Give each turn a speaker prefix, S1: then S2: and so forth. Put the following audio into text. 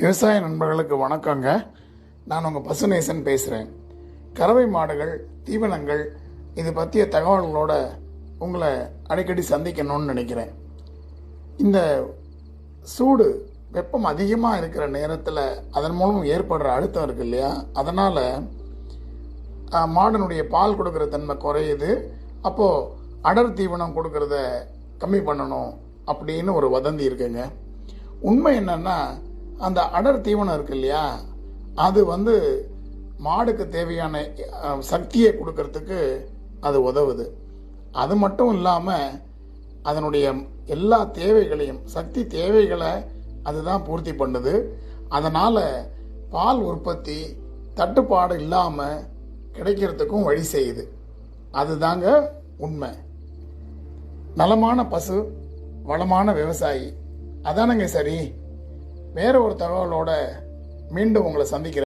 S1: விவசாய நண்பர்களுக்கு வணக்கங்க. நான் உங்கள் பசுநேசன் பேசுகிறேன் கறவை மாடுகள் தீவனங்கள் இது பற்றிய தகவல்களோட உங்களை அடிக்கடி சந்திக்கணும்னு நினைக்கிறேன். இந்த சூடு வெப்பம் அதிகமாக இருக்கிற நேரத்தில் அதன் மூலம் ஏற்படுற அழுத்தம் இருக்கு இல்லையா? அதனால் மாடனுடைய பால் கொடுக்குற தன்மை குறையுது. அப்போது அடர் தீவனம் கொடுக்கறத கம்மி பண்ணணும் அப்படின்னு ஒரு வதந்தி இருக்குங்க. உண்மை என்னன்னா அந்த அடர் தீவனம் இருக்கு இல்லையா அது வந்து மாடுக்கு தேவையான சக்தியை கொடுக்கறதுக்கு அது உதவுது. அது மட்டும் இல்லாமல் அதனுடைய எல்லா தேவைகளையும் சக்தி தேவைகளை அதுதான் பூர்த்தி பண்ணுது. அதனால் பால் உற்பத்தி தட்டுப்பாடு இல்லாமல் கிடைக்கிறதுக்கும் வழி செய்யுது. அதுதாங்க உண்மை. நலமான பசு வளமான விவசாயி. அதானங்க சரி? வேற ஒரு தகவலோட மீண்டும் உங்களை சந்திக்கிறேன்.